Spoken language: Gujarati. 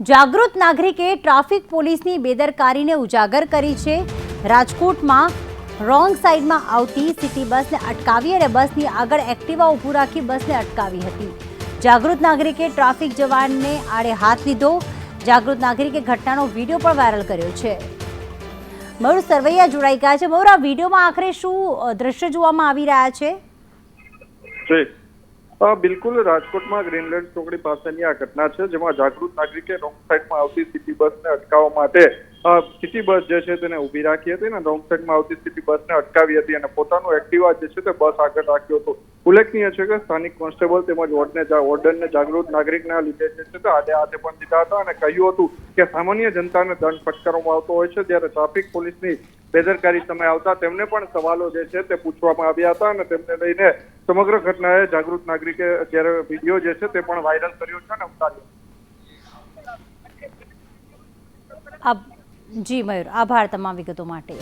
જાગૃત નાગરિકે ટ્રાફિક પોલીસની બેદરકારીને ઉજાગર કરી છે. રાજકોટમાં રોંગ સાઈડમાં આવતી સિટી બસને અટકાવી અને બસની આગળ એક્ટિવા ઊભું રાખી બસને અટકાવી હતી. જાગૃત નાગરિકે ટ્રાફિક જવાનને આડે હાથ લીધો. જાગૃત નાગરિકે ઘટનાનો વીડિયો પણ વાયરલ કર્યો છે. મયુર સરવૈયા જોડાઈ ગયા છે. મયુર, આ વિડીયોમાં આખરે શું દ્રશ્ય જોવામાં આવી રહ્યા છે? બિલકુલ, રાજકોટમાં ગ્રીનલેન્ડ ચોકડી પાસેની આ ઘટના છે, જેમાં જાગૃત નાગરિકે રોંગ સાઈડમાં આવતી સિટી બસને અટકાવવા માટે સિટી બસ જે છે તેને ઊભી રાખી હતી અને રોંગ સાઈડમાં આવતી સિટી બસને અટકાવી હતી અને પોતાનું એક્ટિવા જે છે તે બસ આગળ રાખ્યો હતો. ઉલ્લેખનીય છે કે સ્થાનિક કોન્સ્ટેબલ તેમજ વોર્ડને વોર્ડનને જાગૃત નાગરિકના લીધે જે છે તે આડે હાથે પણ દીધા હતા અને કહ્યું હતું કે સામાન્ય જનતાને દંડ ફટકારવામાં આવતો હોય છે, જ્યારે ટ્રાફિક પોલીસની બેદરકારી સમય આવતા તેમને પણ સવાલો જે છે તે પૂછવામાં આવ્યા હતા અને તેમને લઈને સમગ્ર ઘટનાએ જાગૃત નાગરિકે જ્યારે વીડિયો જે છે તે પણ વાયરલ કર્યો છે અને ઉતાર્યો જી, મયુર, આભાર તમામ વિગતો માટે.